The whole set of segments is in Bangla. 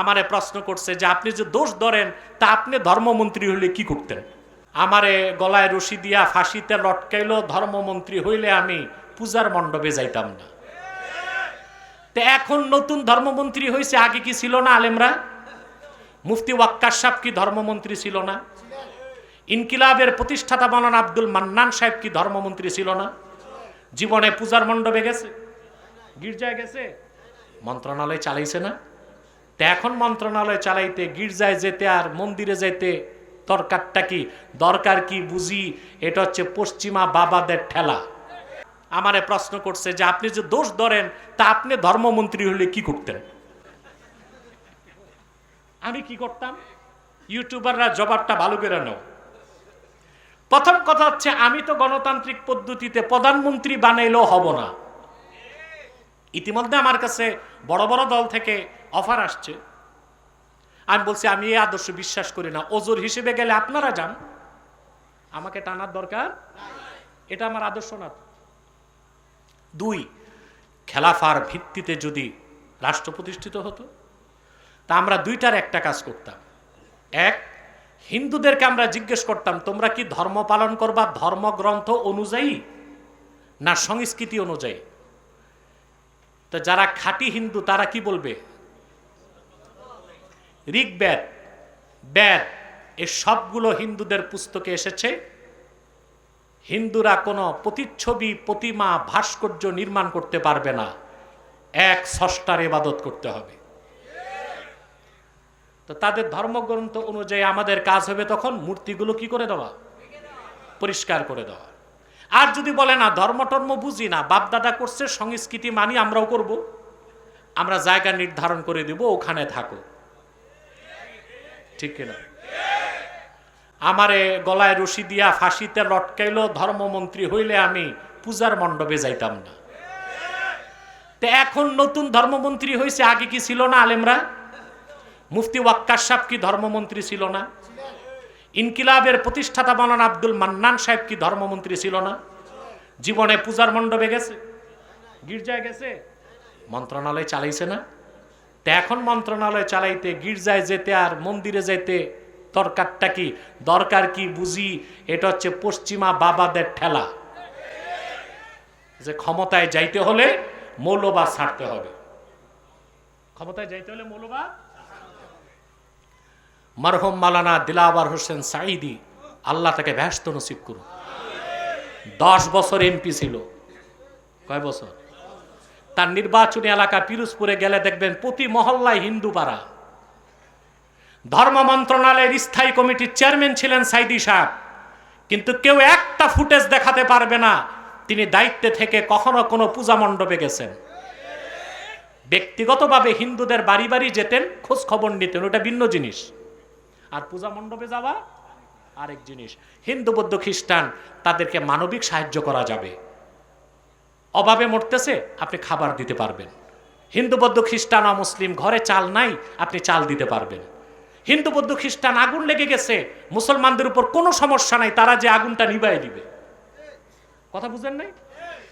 আমারে প্রশ্ন করছে যে আপনি যে দোষ ধরেন, তা আপনি ধর্মমন্ত্রী হইলে কি করতেন? আমারে গলায় রশি দিয়া ফাঁসিতে লটকাইলো ধর্মমন্ত্রী হইলে আমি পূজার মণ্ডপে যাইতাম না। তো এখন নতুন ধর্মমন্ত্রী হয়েছে আগে কি ছিল না আলেমরা? মুফতি ওয়াক্কার সাহেব কি ধর্মমন্ত্রী ছিল না? ইনকিলাবের প্রতিষ্ঠাতা মাওলানা আব্দুল মান্নান সাহেব কি ধর্মমন্ত্রী ছিল না? জীবনে পূজার মণ্ডপে গেছে? গির্জায় গেছে? মন্ত্রণালয় চালাইছে না? তা এখন মন্ত্রণালয় চালাইতে, গির্জায় যেতে আর মন্দিরে যেতে দরকারটা কি? দরকার কি বুঝি? এটা হচ্ছে পশ্চিমা বাবাদের ঠেলা। আমারে প্রশ্ন করছে যে, আপনি যে দোষ ধরেন, তা আপনি ধর্মমন্ত্রী হলে কি করতেন? আমি কি করতাম? ইউটিউবাররা জবাবটা ভালো করে নাও। প্রথম কথা হচ্ছে, আমি তো গণতান্ত্রিক পদ্ধতিতে প্রধানমন্ত্রী বানাইলেও হব না। ইতিমধ্যে আমার কাছে বড় বড় দল থেকে অফার আসছে। আমি বলছি, আমি এই আদর্শ বিশ্বাস করি না। ওজোর হিসেবে গেলে আপনারা যান। আমাকে টানার দরকার? এটা আমার আদর্শ না। দুই, খেলাফার ভিত্তিতে যদি রাষ্ট্র প্রতিষ্ঠিত হতো, তা আমরা দুইটার একটা কাজ করতাম। এক, হিন্দুদেরকে আমরা জিজ্ঞেস করতাম, তোমরা কি ধর্ম পালন করবা? ধর্মগ্রন্থ অনুযায়ী না সংস্কৃতি অনুযায়ী? তো যারা খাঁটি হিন্দু, তারা কি বলবে? ঋগ্বেদ, বেদ, এ সবগুলো হিন্দুদের পুস্তকে এসেছে। হিন্দুরা কোনো প্রতিচ্ছবি, প্রতিমা, ভাস্কর্য নির্মাণ করতে পারবে না। এক ষষ্ঠার ইবাদত করতে হবে। তো তাদের ধর্মগ্রন্থ অনুযায়ী আমাদের কাজ হবে তখন মূর্তিগুলো কি করে দেওয়া? পরিষ্কার করে দেওয়া। আর যদি বলে না ধর্ম টর্ম বুঝি না, বাপদাদা করছে, সংস্কৃতি মানি, আমরাও করব। আমরা জায়গা নির্ধারণ করে দেব, ওখানে থাকো। ঠিক কিনা? আমারে গলায় রশি দিয়া ফাঁসিতে লটকাইলো, ধর্মমন্ত্রী হইলে আমি পূজার মণ্ডপে যাইতাম না। তো এখন নতুন ধর্মমন্ত্রী হয়েছে আগে কি ছিল না আলেমরা? মুফতি ওয়াক্কার সাহেব কি ধর্মমন্ত্রী ছিল না? ইনকিলাবের প্রতিষ্ঠাতা মাওলানা আব্দুল মান্নান সাহেব কি ধর্মমন্ত্রী ছিল না? জীবনে পূজার মণ্ডপে গেছে? গির্জায় গেছে? মন্ত্রণালয় চালাইছে না? তা এখন মন্ত্রণালয় চালাইতে, গির্জায় যেতে আর মন্দিরে যেতে দরকারটা কি? দরকার কি বুঝি? এটা হচ্ছে পশ্চিমা বাবাদের ঠেলা। যে ক্ষমতায় যাইতে হলে মৌলবাদ ছাড়তে হবে। ক্ষমতায় যাইতে হলে মৌলবাদ মারহম মালানা দিলাবার হোসেন সাইদি আল্লাহ তাকে ব্যস্ত নসিব করুন। দশ বছর এমপি ছিল। কয় বছর? তার নির্বাচনী এলাকা পিরোজপুরে গেলে দেখবেন প্রতি মহল্লায় হিন্দু পাড়া। ধর্ম মন্ত্রণালয়ের স্থায়ী কমিটির চেয়ারম্যান ছিলেন সাইদি সাহেব। কিন্তু কেউ একটা ফুটেজ দেখাতে পারবে না, তিনি দায়িত্বে থেকে কখনো কোনো পূজা মণ্ডপে গেছেন। ব্যক্তিগতভাবে হিন্দুদের বাড়ি বাড়ি যেতেন, খোঁজ খবর নিতেন, ওটা ভিন্ন জিনিস। আর পূজা মণ্ডপে যাওয়া আরেক জিনিস। হিন্দু, বৌদ্ধ, খ্রিস্টান, তাদেরকে মানবিক সাহায্য করা যাবে। অভাবে মরতেছে, আপনি খাবার দিতে পারবেন। হিন্দু, বৌদ্ধ, খ্রিস্টান আর মুসলিম ঘরে চাল নাই, আপনি চাল দিতে পারবেন। হিন্দু, বৌদ্ধ, খ্রিস্টান, আগুন লেগে গেছে, মুসলমানদের উপর কোনো সমস্যা নাই, তারা যে আগুনটা নিবাই দিবে। কথা বুঝেন নাই?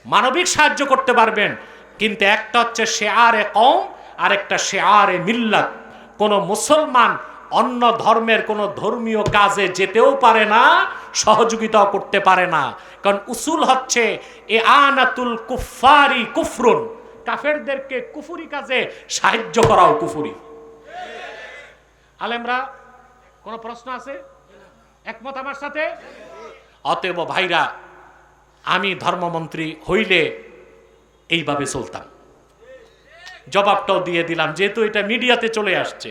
মানবিক সাহায্য করতে পারবেন, কিন্তু একটা হচ্ছে শেয়ারে কম আর একটা শেয়ারে মিল্লাত। কোন মুসলমান অন্য ধর্মের কোন ধর্মীয় কাজে যেতেও পারে না, সহযোগিতাও করতে পারে না। কারণ উসুল হচ্ছে, এ আনাতুল কুফারি কুফরুন। কাফেরদেরকে কুফুরি কাজে সাহায্য করাও কুফুরি। আলেমরা, কোনো প্রশ্ন আছে? একমত আমার সাথে? অতএব ভাইরা, আমি ধর্মমন্ত্রী হইলে এইভাবে চলতাম। জবাবটাও দিয়ে দিলাম, যেহেতু এটা মিডিয়াতে চলে আসছে।